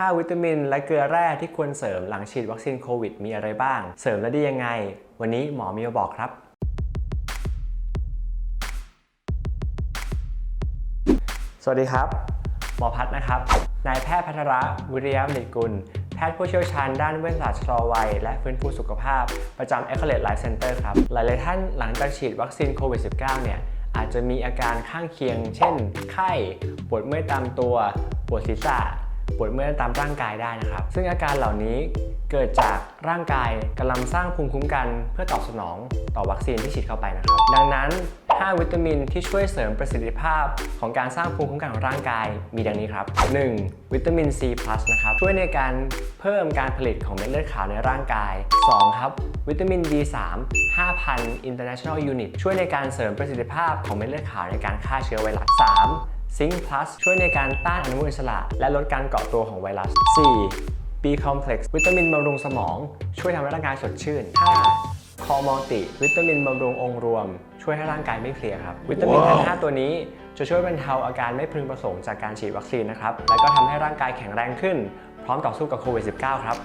5 วิตามิน และเกลือแร่ที่ควรเสริมหลังฉีดวัคซีนโควิดมีอะไรบ้าง เสริมแล้วดียังไง วันนี้หมอมีมาบอกครับสวัสดีครับ หมอพัฒนะครับ นายแพทย์พัทระวิริยมนิตกุล แพทย์ผู้เชี่ยวชาญด้านเวชศาสตร์ชะลอวัย และฟื้นฟูสุขภาพ ประจำ e c o l e t Life Center ครับ หลาย ๆ ท่านหลังจากฉีดวัคซีนโควิด -19 เนี่ย อาจจะมีอาการข้างเคียง เช่น ไข้ ปวดเมื่อยตามตัว ปวดศีรษะ ปวดเมื่อยตามร่างกายได้นะครับ ซึ่งอาการเหล่านี้เกิดจากร่างกายกำลังสร้างภูมิคุ้มกันเพื่อตอบสนองต่อวัคซีนที่ฉีดเข้าไปนะครับ ดังนั้น 5 วิตามินที่ช่วยเสริมประสิทธิภาพของการสร้างภูมิคุ้มกันของร่างกายมีดังนี้ครับ 1. วิตามิน C+ นะครับ ช่วยในการเพิ่มการผลิตของเม็ดเลือดขาวในร่างกาย 2. ครับ วิตามิน D3 5,000 international unit ช่วยในการเสริมประสิทธิภาพของเม็ดเลือดขาวในการฆ่าเชื้อไวรัส 3. ซิงค์ plus ช่วยในการต้านอนุมูลอิสระ และลดการเกาะตัวของไวรัส 4. B complex วิตามินบำรุงสมอง ช่วยทำให้ร่างกายสดชื่น 5. คอมัลติ วิตามินบำรุงองค์รวม ช่วยให้ร่างกายไม่เพลียครับ วิตามินทั้ง5ตัวนี้จะช่วยบรรเทาอาการไม่พึงประสงค์จากการฉีดวัคซีนนะครับ และก็ทำให้ร่างกายแข็งแรงขึ้น พร้อมต่อสู้กับโควิด -19 ครับ